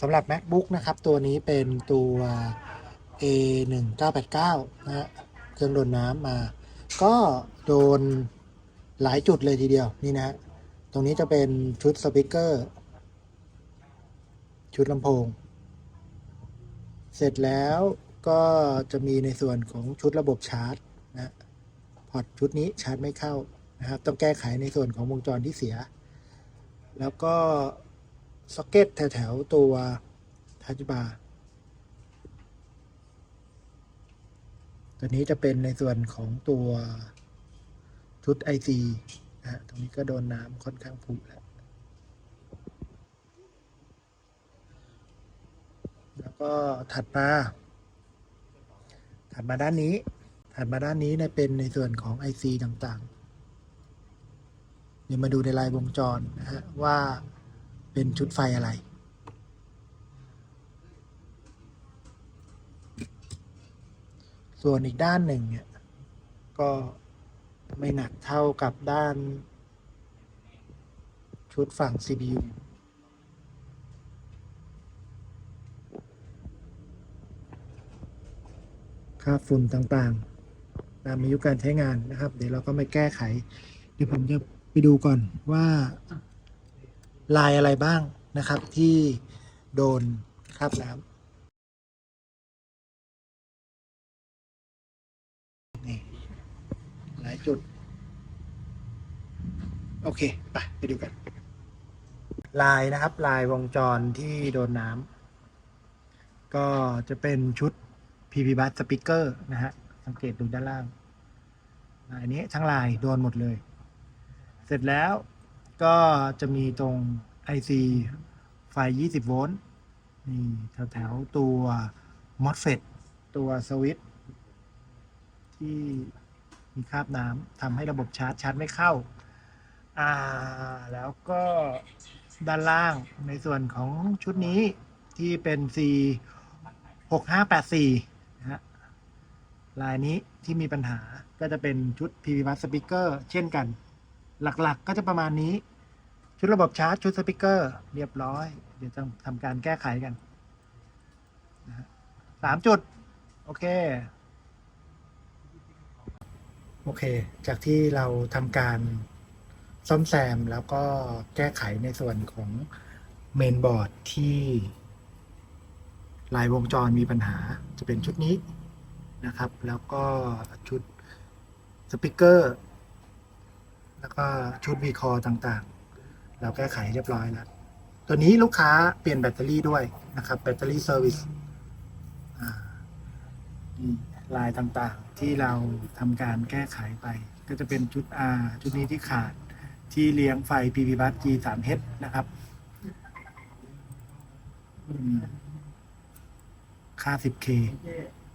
สำหรับ macbook นะครับ ตัวนี้เป็นตัว a 1 9 8 9นะฮะเครื่องโดนน้ำมา ก็โดนหลายจุดเลยทีเดียวนี่นะฮะตรงนี้จะเป็นชุดสปีกเกอร์ ชุดลำโพง เสร็จแล้วก็จะมีในส่วนของชุดระบบชาร์จนะพอร์ตชุดนี้ชาร์จไม่เข้านะครับ ต้องแก้ไขในส่วนของวงจรที่เสีย แล้วก็ ซ็อกเก็ตแถวๆตัวทัชบาร์ตัวนี้จะเป็นในส่วนของตัวชุด IC นะฮะตรงนี้ก็โดนน้ำค่อนข้างผุแล้วแล้วก็ถัดมา ถัดมาด้านนี้ ถัดมาด้านนี้เนี่ยเป็นในส่วนของ IC ต่างๆ เดี๋ยวมาดูในลายวงจรนะฮะว่า เป็นชุดไฟอะไร ส่วนอีกด้านหนึ่งเนี่ยก็ไม่หนักเท่ากับด้าน ชุดฝั่ง CPU ค่าฝุ่นต่างๆ ตามอายุการใช้งานนะครับ เดี๋ยวเราก็มาแก้ไข เดี๋ยวผมจะไปดูก่อนว่า ลายอะไรบ้างนะครับ ที่โดนคราบน้ำนี่หลายจุด โอเค ไป ไปดูกัน ลายนะครับ ลายวงจรที่โดนน้ำก็จะเป็นชุด PP Bus Speaker นะฮะ สังเกตดูด้านล่างลายนี้ทั้งลายโดนหมดเลย เสร็จแล้ว ก็จะมีตรง IC ไฟ 20 โวลต์นี่แถวๆตัว MOSFET ตัวสวิตช์ที่มีคราบน้ำทำให้ระบบชาร์จชาร์จไม่เข้า อ่า แล้วก็ด้านล่างในส่วนของชุดนี้ที่เป็น C 6584 นะฮะลายนี้ที่มีปัญหาก็จะเป็นชุด PV Bus Speaker เช่นกัน หลักๆ ก็จะประมาณนี้ ชุดระบบชาร์จ ชุดสปีกเกอร์ เรียบร้อย เดี๋ยวจะทำการแก้ไขกันสามจุด โอเค โอเค จากที่เราทำการซ่อมแซมแล้วก็แก้ไขในส่วนของเมนบอร์ดที่ลายวงจรมีปัญหาจะเป็นชุดนี้นะครับ แล้วก็ชุดสปีกเกอร์ แล้วก็ชุดวีคอต่างๆ เราแก้ไขเรียบร้อยแล้ว ตัวนี้ลูกค้าเปลี่ยนแบตเตอรี่ด้วยนะครับแบตเตอรี่เซอร์วิสนี่ลายต่างๆ ที่เราทำการแก้ไขไป ก็จะเป็นชุด R ชุดนี้ที่ขาดที่เลี้ยงไฟ PV bus G3H นะครับค่า 10K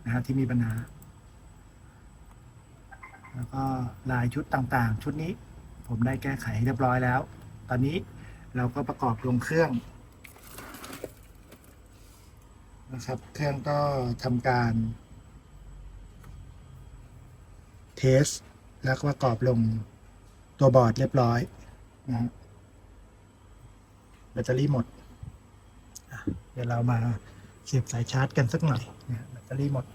นะฮะที่มีปัญหา แล้วก็ลายชุดต่างๆ ชุดนี้ ผมได้แก้ไขเรียบร้อยแล้ว ตอนนี้เราก็ประกอบลงเครื่องนะครับ เครื่องก็ทำการเทส แล้วก็ประกอบลงตัวบอร์ดเรียบร้อยนะแบตเตอรี่หมด เดี๋ยวเรามาเสียบสายชาร์จกันสักหน่อยนะแบตเตอรี่หมด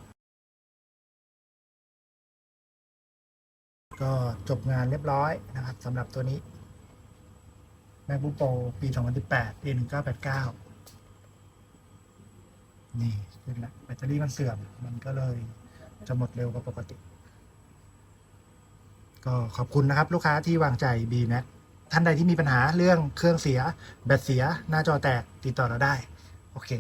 ก็จบงานเรียบร้อยนะครับสำหรับตัวนี้ MacBook Pro ปี 2018 A1989 นี่ขึ้นแล้วแบตเตอรี่มันเสื่อม มันก็เลยจะหมดเร็วกว่าปกติ ก็ขอบคุณนะครับ ลูกค้าที่วางใจ B Mac ท่านใดที่มีปัญหาเรื่องเครื่องเสีย แบตเสียหน้าจอแตกติดต่อเราได้ โอเค